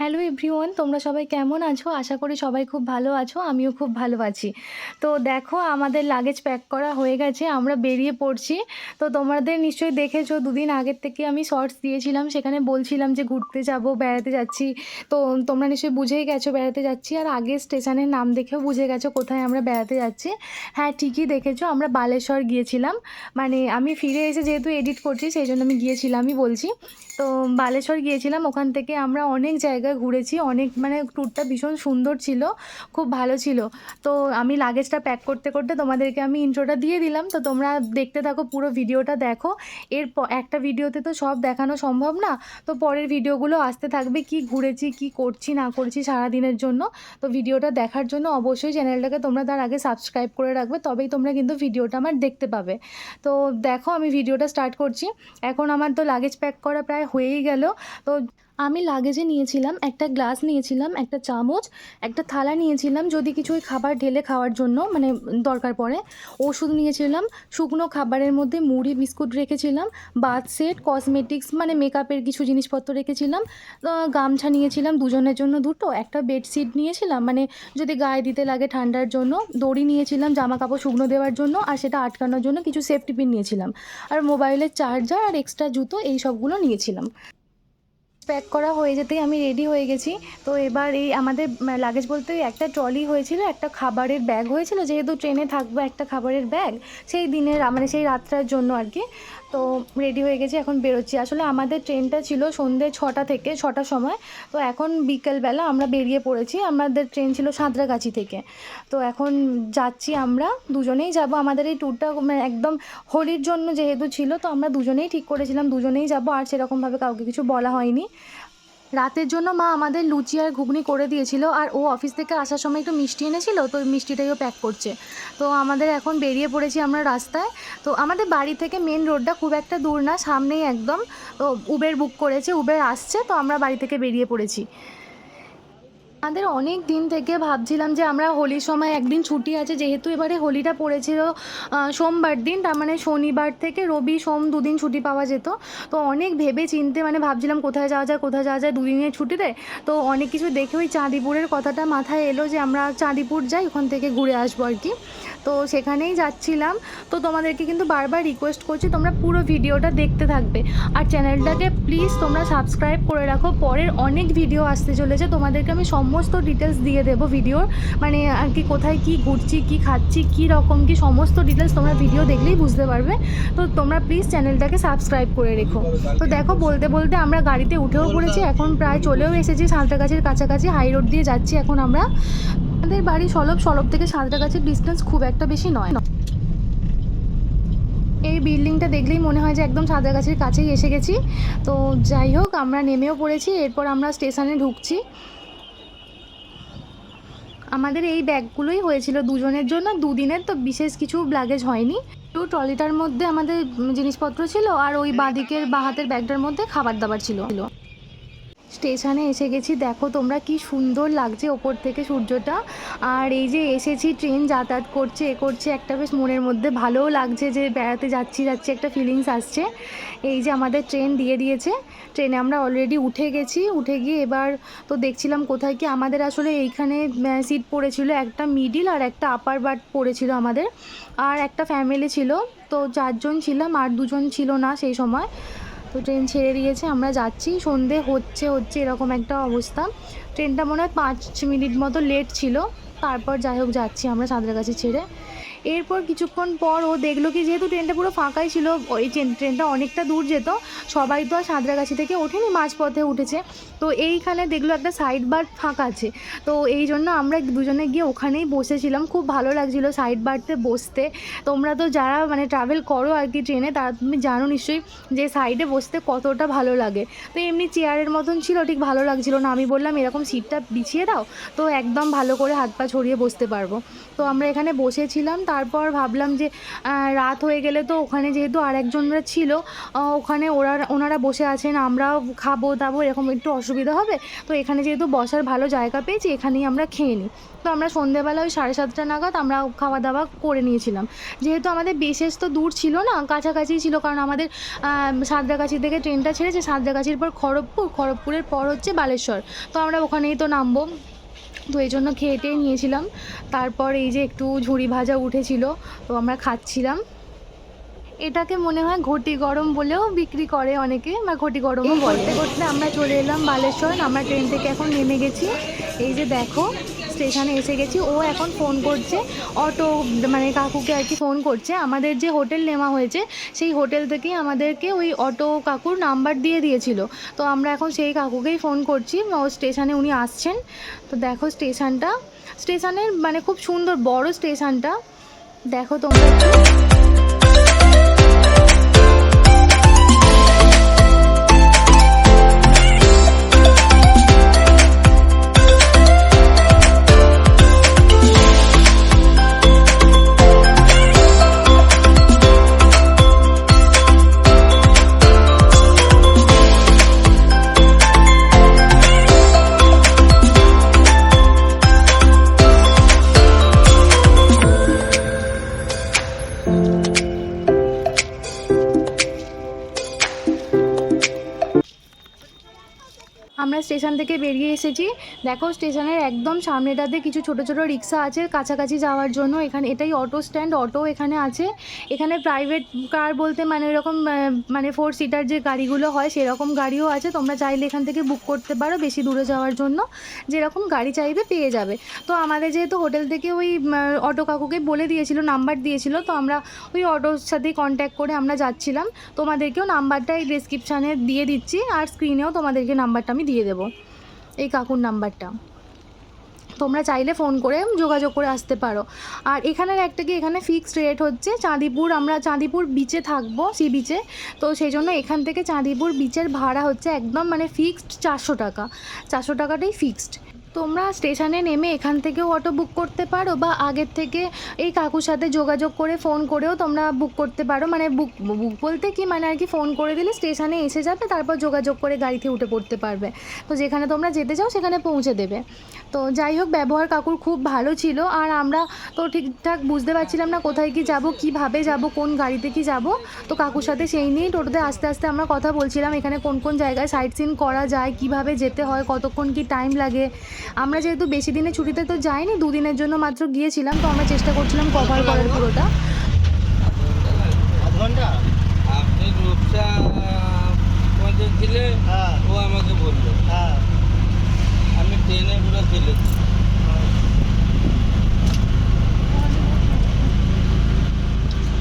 Hello everyone তোমরা সবাই কেমন আছো? আশা করি সবাই খুব ভালো আছো, আমিও খুব ভালো আছি। তো দেখো, আমাদের লাগেজ প্যাক করা হয়ে গেছে, আমরা বেরিয়ে পড়ছি। তো তোমাদের নিশ্চয়ই দেখেছ, দুদিন আগের থেকে আমি শর্টস দিয়েছিলাম, সেখানে বলছিলাম যে ঘুরতে যাব, বেড়াতে যাচ্ছি। তো তোমরা নিশ্চয়ই বুঝেই গেছো, বেড়াতে যাচ্ছি। আর আগে স্টেশনের নাম দেখেও বুঝে গেছো কোথায় আমরা বেড়াতে যাচ্ছি। হ্যাঁ ঠিকই দেখেছ, আমরা বালেশ্বর গিয়েছিলাম। মানে আমি ফিরে এসে যেহেতু এডিট করছি, সেই জন্য আমি গিয়েছিলামই বলছি। তো বালেশ্বর গিয়েছিলাম, ওখান থেকে আমরা অনেক জায়গায় ঘুরেছি। অনেক মানে ট্যুরটা ভীষণ সুন্দর ছিল, খুব ভালো ছিল। তো আমি লাগেজটা প্যাক করতে করতে তোমাদেরকে আমি ইন্ট্রোটা দিয়ে দিলাম। তো তোমরা দেখতে থাকো, পুরো ভিডিওটা দেখো। এর একটা ভিডিওতে তো সব দেখানো সম্ভব না। তো পরের ভিডিওগুলো আসতে থাকবে, কি ঘুরেছি, কি করছি, না করছি সারা দিনের জন্য। তো ভিডিওটা দেখার জন্য অবশ্যই চ্যানেলটাকে তোমরা তার আগে সাবস্ক্রাইব করে রাখবে, তবেই তোমরা কিন্তু ভিডিওটা আমার দেখতে পাবে। তো দেখো আমি ভিডিওটা স্টার্ট করছি। এখন আমার তো লাগেজ প্যাক করা প্রায় হয়েই গেল। তো আমি লাগেজে নিয়েছিলাম, একটা গ্লাস নিয়েছিলাম, একটা চামচ, একটা থালা নিয়েছিলাম, যদি কিছু ওই খাবার ঢেলে খাওয়ার জন্য মানে দরকার পড়ে। ওষুধ নিয়েছিলাম, শুকনো খাবারের মধ্যে মুড়ি, বিস্কুট রেখেছিলাম বাথ সেট কসমেটিক্স মানে মেকআপের কিছু জিনিসপত্র রেখেছিলাম গামছা নিয়েছিলাম দুজনের জন্য দুটো, একটা বেডশিট নিয়েছিলাম মানে যদি গায়ে দিতে লাগে ঠান্ডার জন্য, দড়ি নিয়েছিলাম জামা কাপড় শুকনো দেওয়ার জন্য, আর সেটা আটকানোর জন্য কিছু সেফটি পিন নিয়েছিলাম, আর মোবাইলের চার্জার আর এক্সট্রা জুতো, এই সবগুলো নিয়েছিলাম। প্যাক করা হয়ে যেতেই আমি রেডি হয়ে গেছি। তো এবার এই আমাদের লাগেজ বলতে একটা ট্রলি হয়েছিল, একটা খাবারের ব্যাগ হয়েছিল, যেহেতু ট্রেনে থাকব একটা খাবারের ব্যাগ সেই দিনের মানে সেই রাত্রার জন্য আর কি। তো রেডি হয়ে গেছি, এখন বেরোচ্ছি। আসলে আমাদের ট্রেনটা ছিল সন্ধে ছটা থেকে, ছটার সময়। তো এখন বিকেলবেলা আমরা বেরিয়ে পড়েছি। আমাদের ট্রেন ছিল সাঁতরাগাছি থেকে। তো এখন যাচ্ছি আমরা, দুজনেই যাব। আমাদের এই ট্যুরটা মানে একদম হোলির জন্য যেহেতু ছিল, তো আমরা দুজনেই ঠিক করেছিলাম। দুজনেই যাব। আর সেরকমভাবে কাউকে কিছু বলা হয়নি। রাতের জন্য মা আমাদের লুচি আর ঘুগনি করে দিয়েছিল আর ও অফিস থেকে আসার সময় একটু মিষ্টি এনেছিল, তো মিষ্টিটাইও প্যাক করছে। তো আমাদের এখন বেরিয়ে পড়েছি আমরা রাস্তায়। তো আমাদের বাড়ি থেকে মেন রোডটা খুব একটা দূর না, সামনেই একদম। তো উবের বুক করেছে উবের আসছে, তো আমরা বাড়ি থেকে বেরিয়ে পড়েছি। আমাদের অনেক দিন থেকে ভাবছিলাম যে আমরা হোলির সময় একদিন ছুটি আছে, যেহেতু এবারে হোলিটা পড়েছিল সোমবার দিন, তার মানে শনিবার থেকে রবি, সোম দুদিন ছুটি পাওয়া যেত। তো অনেক ভেবে চিনতে মানে ভাবছিলাম কোথায় যাওয়া যায়, কোথায় যাওয়া যায় দুদিনের ছুটিতে। তো অনেক কিছু দেখে ওই চাঁদিপুরের কথাটা মাথায় এলো যে আমরা চাঁদিপুর যাই, ওখান থেকে ঘুরে আসব আর কি। তো সেখানেই যাচ্ছিলাম। তো তোমাদেরকে কিন্তু বারবার রিকোয়েস্ট করছি, তোমরা পুরো ভিডিওটা দেখতে থাকবে। আর চ্যানেলটাকে প্লিজ তোমরা সাবস্ক্রাইব করে রাখো। পরের অনেক ভিডিও আসতে চলেছে, তোমাদেরকে আমি সমস্ত ডিটেলস দিয়ে দেবো ভিডিওর মানে আর কি কোথায় কি ঘুরছি, কি খাচ্ছি, কি রকম, কি সমস্ত ডিটেলস তোমরা ভিডিও দেখলেই বুঝতে পারবে। তো তোমরা প্লিজ চ্যানেলটাকে সাবস্ক্রাইব করে রেখো। তো দেখো, বলতে বলতে আমরা গাড়িতে উঠেও পড়েছি, এখন প্রায় চলেও এসেছি সাঁতরাগাছির কাছাকাছি হাই রোড দিয়ে যাচ্ছি এখন আমরা। আমাদের বাড়ি সলব সলব থেকে সাঁতরাগাছির ডিস্টেন্স খুব একটা বেশি নয়। এই বিল্ডিংটা দেখলেই মনে হয় যে একদম সাঁতরাগাছির কাছেই এসে গেছি। তো যাই হোক, আমরা নেমেও পড়েছি, এরপর আমরা স্টেশনে ঢুকছি। আমাদের এই ব্যাগগুলোই হয়েছিল দুজনের জন্য। দুদিনের তো বিশেষ কিছু লাগেজ হয়নি। তো ট্রলিটার মধ্যে আমাদের জিনিসপত্র ছিল আর ওই বাঁদিকের বাহাতের ব্যাগটার মধ্যে খাবার দাবার ছিল। স্টেশনে এসে গেছি। দেখো তোমরা কি সুন্দর লাগছে ওপর থেকে সূর্যটা। আর এই যে এসেছি, ট্রেন যাতায়াত করছে, এ করছে, একটা বেশ মনের মধ্যে ভালোও লাগছে যে বেড়াতে যাচ্ছি যাচ্ছি, একটা ফিলিংস আসছে। এই যে আমাদের ট্রেন দিয়ে দিয়েছে। ট্রেনে আমরা অলরেডি উঠে গেছি। উঠে গিয়ে এবার তো দেখছিলাম কোথায় কি আমাদের আসলে এইখানে সিট পড়েছিল, একটা মিডিল আর একটা আপার বার্থ পড়েছিল আমাদের। আর একটা ফ্যামিলি ছিল। তো চারজন ছিলাম, আর দুজন ছিল না সেই সময়। তো ট্রেন ছেড়ে দিয়েছে, আমরা যাচ্ছি, সন্ধে হচ্ছে হচ্ছে এরকম একটা অবস্থা। ট্রেনটা মনে হয় পাঁচ মিনিট মতো লেট ছিল, তারপর যাই হোক যাচ্ছি আমরা সাঁতরাগাছি ছেড়ে। এরপর কিছুক্ষণ পর ও দেখল কি, যেহেতু ট্রেনটা পুরো ফাঁকাই ছিল, ওই ট্রেন- ট্রেনটা অনেকটা দূর যেত, সবাই তো আর সাঁতরাগাছি থেকে ওঠেনি, মাঝপথে উঠেছে। তো এইখানে দেখল একটা সাইড বার ফাঁকা আছে। তো এই জন্য আমরা দুজনে গিয়ে ওখানেই বসেছিলাম। খুব ভালো লাগছিল সাইড বারতে বসতে। তোমরা তো যারা মানে ট্রাভেল করো আর কি ট্রেনে, তারা তুমি জানো নিশ্চয়ই যে সাইডে বসতে কতটা ভালো লাগে। তো এমনি চেয়ারের মতন ছিল, ঠিক ভালো লাগছিল না। আমি বললাম, এরকম সিটটা বিছিয়ে দাও, তো একদম ভালো করে হাত পা ছড়িয়ে বসতে পারব। তো আমরা এখানে বসেছিলাম। তারপর ভাবলাম যে রাত হয়ে গেলে তো ওখানে যেহেতু আরেকজনরা ছিল ওখানে ওরা, ওনারা বসে আছেন, আমরাও খাব দাবো, এরকম একটু অসুবিধা হবে। তো এখানে যেহেতু বসার ভালো জায়গা পেয়েছি, এখানেই আমরা খেয়ে নিই। তো আমরা সন্ধেবেলা ওই সাড়ে সাতটা নাগাদ আমরা খাওয়া দাওয়া করে নিয়েছিলাম। যেহেতু আমাদের বিশেষ তো দূর ছিল না, কাছাকাছি ছিল, কারণ আমাদের সাঁতরাগাছি থেকে ট্রেনটা ছেড়েছে, সাঁতরাগাছির পর খড়গপুর, খড়গপুরের পর হচ্ছে বালেশ্বর। তো আমরা ওখানেই তো নামবো। তো এই জন্য খেয়ে টেয়ে নিয়েছিলাম। তারপর এই যে একটু ঝুড়ি ভাজা উঠেছিল তো আমরা খাচ্ছিলাম। এটাকে মনে হয় ঘটি গরম বলেও বিক্রি করে অনেকে বা ঘটি গরমও বলতে করতে আমরা চলে এলাম বালেশ্বর আমরা ট্রেন থেকে এখন নেমে গেছি। এই যে দেখো স্টেশনে এসে গেছি। ও এখন ফোন করছে। অটো মানে কাকুকে আর কি ফোন করছে। আমাদের যে হোটেল নেওয়া হয়েছে, সেই হোটেল থেকেই আমাদেরকে ওই অটো কাকুর নাম্বার দিয়ে দিয়েছিল। তো আমরা এখন সেই কাকুকেই ফোন করছি। ও স্টেশনে উনি আসছেন। তো দেখো স্টেশনটা। স্টেশনের মানে খুব সুন্দর, বড় স্টেশনটা। দেখো তোমরা স্টেশন থেকে বেরিয়ে এসেছি। দেখো, স্টেশনের একদম সামনেটাতে কিছু ছোট ছোট রিক্সা আছে কাছাকাছি যাওয়ার জন্য। এখানে এটাই অটো স্ট্যান্ড অটো এখানে আছে। এখানে প্রাইভেট কার বলতে মানে এরকম মানে ফোর সিটার যে গাড়িগুলো হয়, সেরকম গাড়িও আছে। তোমরা চাইলে এখান থেকে বুক করতে পারো বেশি দূরে যাওয়ার জন্য। যেরকম গাড়ি চাইবে পেয়ে যাবে। তো আমাদের যেহেতু হোটেল থেকে ওই অটো কাকুকে বলে দিয়েছিল নাম্বার দিয়েছিল, তো আমরা ওই অটোর সাথেই কন্ট্যাক্ট করে আমরা যাচ্ছিলাম। তোমাদেরকেও নাম্বারটা এই ডিসক্রিপশানে দিয়ে দিচ্ছি, আর স্ক্রিনেও তোমাদেরকে নাম্বারটা আমি দিয়ে দেবো। এই কাকুর নাম্বারটা। তোমরা চাইলে ফোন করে যোগাযোগ করে আসতে পারো। আর এখানের একটা কি, এখানে ফিক্সড রেট হচ্ছে চাঁদিপুর। আমরা চাঁদিপুর বিচে থাকব সি বিচে তো সেই জন্য এখান থেকে চাঁদিপুর বিচের ভাড়া হচ্ছে একদম মানে ফিক্সড চারশো টাকা। চারশো টাকাটাই ফিক্সড তোমরা স্টেশনে নেমে এখান থেকেও অটো বুক করতে পারো বা আগের থেকে এই কাকুর সাথে যোগাযোগ করে ফোন করেও তোমরা বুক করতে পারো। মানে বুক বুক বলতে কি? মানে আর কি ফোন করে দিলে স্টেশনে এসে যাবে, তারপর যোগাযোগ করে গাড়িতে উঠে পড়তে পারবে। তো যেখানে তোমরা যেতে চাও সেখানে পৌঁছে দেবে। তো যাই হোক, ব্যবহার কাকুর খুব ভালো ছিল। আর আমরা তো ঠিকঠাক বুঝতে পারছিলাম না কোথায় কি যাব, কীভাবে যাব, কোন গাড়িতে কি যাব। তো কাকুর সাথে সেই নিয়েই টোটোতে আস্তে আস্তে আমরা কথা বলছিলাম, এখানে কোন কোন জায়গায় সাইট সিন করা যায়, কীভাবে যেতে হয়, কতক্ষণ কি টাইম লাগে। আমরা যেহেতু বেশি দিনে ছুটিতে তো যাইনি দুদিনের জন্য মাত্র গিয়েছিলাম তো আমরা চেষ্টা করছিলাম কভার করার পুরোটা। আধ ঘণ্টা? আপনি রূপসা পঞ্চায়েত ছিলে হ্যাঁ। ও আমাকে বলল। হ্যাঁ। আমি ট্রেনে পুরো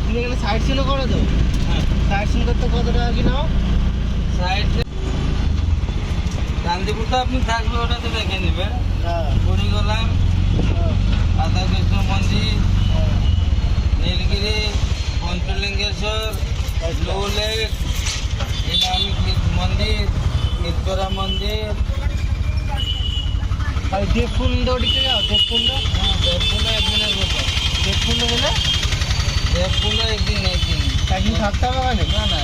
তুমি এখানে সাইড সিনও করো তো হ্যাঁ। সাইড সিন করতে কত টাকা কি নাও? সাইডে গান্ধীপুর তো আপনি থাকবে ওটা তো দেখে নেবে। হ্যাঁ। পুরী গেলাম হ্যাঁ, রাধাকৃষ্ণ মন্দির হ্যাঁ। নীলগিরি পঞ্চলিঙ্গেশ্বর ব্লু লেক এটা আমি কীট- মন্দির কীর্তরা মন্দির। আর দেবকুণ্ড ওদিকে যাও দেবকুণ্ড? হ্যাঁ দেবকুণ্ড একদিনের কথা দেবকুণ্ড গেলে দেবকুণ্ড একদিন একদিন একদিন থাকতে হবে ওখানে না না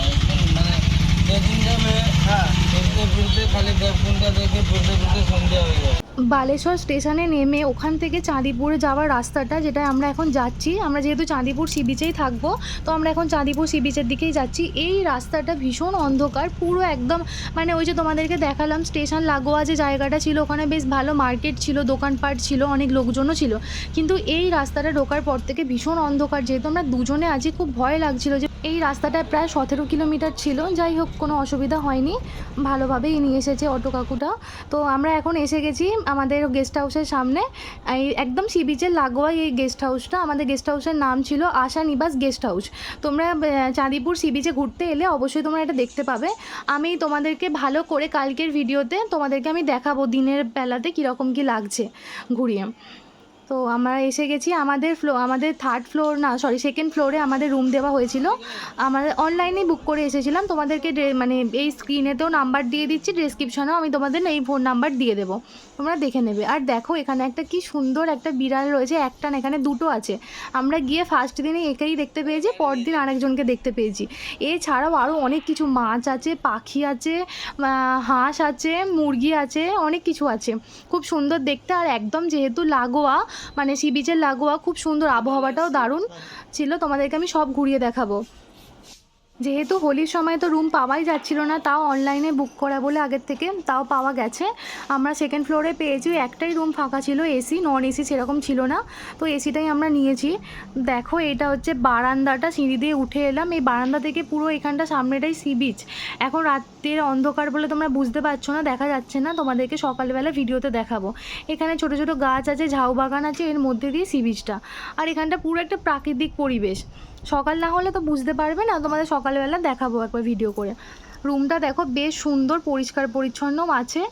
বালেশ্বর স্টেশনে নেমে ওখান থেকে চাঁদিপুরে যাওয়ার রাস্তাটা, যেটা আমরা এখন যাচ্ছি। আমরা যেহেতু চাঁদিপুর সি বিচেই থাকব, তো আমরা এখন চাঁদিপুর সি বিচের দিকেই যাচ্ছি। এই রাস্তাটা ভীষণ অন্ধকার, পুরো একদম মানে ওই যে তোমাদেরকে দেখালাম, স্টেশন লাগোয়া যে জায়গাটা ছিল, ওখানে বেশ ভালো মার্কেট ছিল, দোকানপাট ছিল, অনেক লোকজনও ছিল। কিন্তু এই রাস্তাটা ঢোকার পর থেকে ভীষণ অন্ধকার, যেহেতু আমরা দুজনে আছি, খুব ভয় লাগছিল যে এই রাস্তাটা প্রায় সতেরো কিলোমিটার ছিল। যাই হোক, কোনো অসুবিধা হয়নি। ভালোভাবেই নিয়ে এসেছে অটো কাকুটা। তো আমরা এখন এসে গেছি আমাদের গেস্ট হাউসের সামনে। এই একদম সি বিচের লাগোয়াই এই গেস্ট হাউসটা আমাদের গেস্ট হাউসের নাম ছিল আশা নিবাস গেস্ট হাউস তোমরা চাঁদিপুর সি বিচে ঘুরতে এলে অবশ্যই তোমরা এটা দেখতে পাবে। আমি তোমাদেরকে ভালো করে কালকের ভিডিওতে তোমাদেরকে আমি দেখাবো দিনের বেলাতে কীরকম কী লাগছে। ঘুরিয়ে। তো আমরা এসে গেছি, আমাদের ফ্লো আমাদের থার্ড ফ্লোর না সরি সেকেন্ড ফ্লোরে আমাদের রুম দেওয়া হয়েছিল। আমাদের অনলাইনে বুক করে এসেছিলাম, তোমাদেরকে মানে এই স্ক্রিনেতেও নাম্বার দিয়ে দিচ্ছি ডিসক্রিপশনেও আমি তোমাদের এই ফোন নাম্বার দিয়ে দেবো। তোমরা দেখে নেবে। আর দেখো, এখানে একটা কি সুন্দর একটা বিড়াল রয়েছে, একটা না এখানে দুটো আছে। আমরা গিয়ে ফার্স্ট দিনে একেই দেখতে পেয়েছি, পরদিন আরেকজনকে দেখতে পেয়েছি। এছাড়াও আরও অনেক কিছু মাছ আছে, পাখি আছে হাঁস আছে, মুরগি আছে, অনেক কিছু আছে। খুব সুন্দর দেখতে, আর একদম যেহেতু লাগোয়া মানে সি বিচের লাগোয়া খুব সুন্দর আবহাওয়াটাও দারুণ ছিল। তোমাদেরকে আমি সব ঘুরিয়ে দেখাবো। যেহেতু হোলির সময় তো রুম পাওয়াই যাচ্ছিল না, তাও অনলাইনে বুক করা বলে আগের থেকে তাও পাওয়া গেছে। আমরা সেকেন্ড ফ্লোরে পেয়েছি একটাই রুম ফাঁকা ছিল এসি নন এসি সেরকম ছিল না। তো এসিটাই আমরা নিয়েছি। দেখো, এটা হচ্ছে বারান্দাটা, সিঁড়ি দিয়ে উঠে এলাম। এই বারান্দা থেকে পুরো এখানটা সামনেটাই সি বিচ এখন রাতের অন্ধকার বলে তোমরা বুঝতে পারছ না, দেখা যাচ্ছে না। তোমাদেরকে সকালবেলা ভিডিওতে দেখাবো। এখানে ছোট ছোট গাছ আছে ঝাউ বাগান আছে, এর মধ্যে দিয়ে সি বিচটা আর এখানটা পুরো একটা প্রাকৃতিক পরিবেশ। সকাল না হলে তো বুঝতে পারবে না, তোমাদের সকালবেলা দেখাবো একবার ভিডিও করে। রুমটা দেখো বেশ সুন্দর, পরিষ্কার, পরিচ্ছন্ন আছে।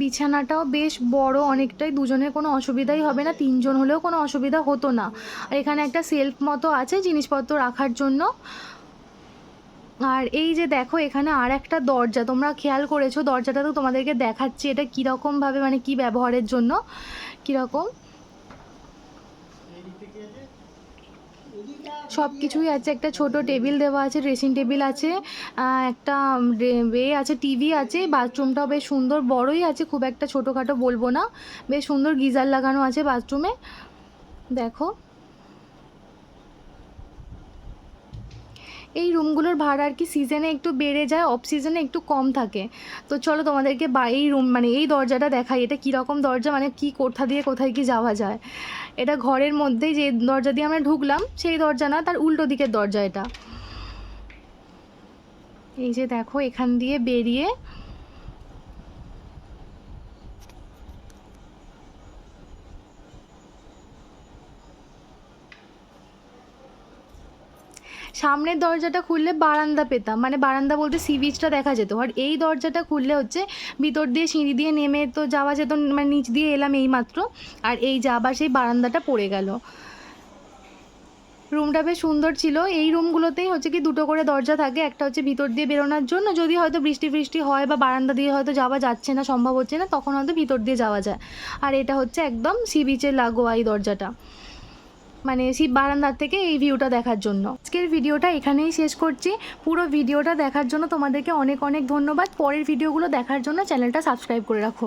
বিছানাটাও বেশ বড়, অনেকটাই, দুজনের কোনো অসুবিধাই হবে না, তিনজন হলেও কোনো অসুবিধা হতো না। আর এখানে একটা সেলফ মতো আছে, জিনিসপত্র রাখার জন্য। আর এই যে দেখো, এখানে আর একটা দরজা, তোমরা খেয়াল করেছ, দরজাটা তো তোমাদেরকে দেখাচ্ছি, এটা কীরকমভাবে মানে কি ব্যবহারের জন্য? কীরকম? সব কিছুই আছে, একটা ছোট টেবিল দেওয়া আছে ড্রেসিং টেবিল আছে একটা এ আছে টিভি আছে বাথরুমটাও বেশ সুন্দর, বড়ই আছে, খুব একটা ছোটোখাটো বলব না, বেশ সুন্দর গিজার লাগানো আছে বাথরুমে দেখো। এই রুমগুলোর ভাড়া আর কি সিজনে একটু বেড়ে যায় অফ সিজনে একটু কম থাকে। তো চলো তোমাদেরকে বা এই রুম মানে এই দরজাটা দেখাই, এটা কীরকম দরজা মানে কি কোথা দিয়ে কোথায় কি যাওয়া যায়। এটা ঘরের মধ্যে যে দরজা দিয়ে আমরা ঢুকলাম, সেই দরজা না, তার উল্টো দিকের দরজা এটা। এই যে দেখো, এখান দিয়ে বেরিয়ে সামনের দরজাটা খুললে বারান্দা পেতাম। মানে বারান্দা বলতে সি বিচটা দেখা যেত। আর এই দরজাটা খুললে হচ্ছে ভিতর দিয়ে সিঁড়ি দিয়ে নেমে তো যাওয়া যেত মানে নিচ দিয়ে এলাম এই মাত্র আর এই যে আবার সেই বারান্দাটা পড়ে গেল। রুমটা বেশ সুন্দর ছিল। এই রুমগুলোতেই হচ্ছে কি দুটো করে দরজা থাকে। একটা হচ্ছে ভিতর দিয়ে বেরোনোর জন্য। যদি হয়তো বৃষ্টি ফৃষ্টি হয় বা বারান্দা দিয়ে হয়তো যাওয়া যাচ্ছে না, সম্ভব হচ্ছে না, তখন হয়তো ভিতর দিয়ে যাওয়া যায়। আর এটা হচ্ছে একদম সি বিচের লাগোয়া এই দরজাটা। মানে সেই বারান্দার থেকে এই ভিউটা দেখার জন্য। আজকের ভিডিওটা এখানেই শেষ করছি। পুরো ভিডিওটা দেখার জন্য তোমাদেরকে অনেক অনেক ধন্যবাদ। পরের ভিডিওগুলো দেখার জন্য চ্যানেলটা সাবস্ক্রাইব করে রাখো।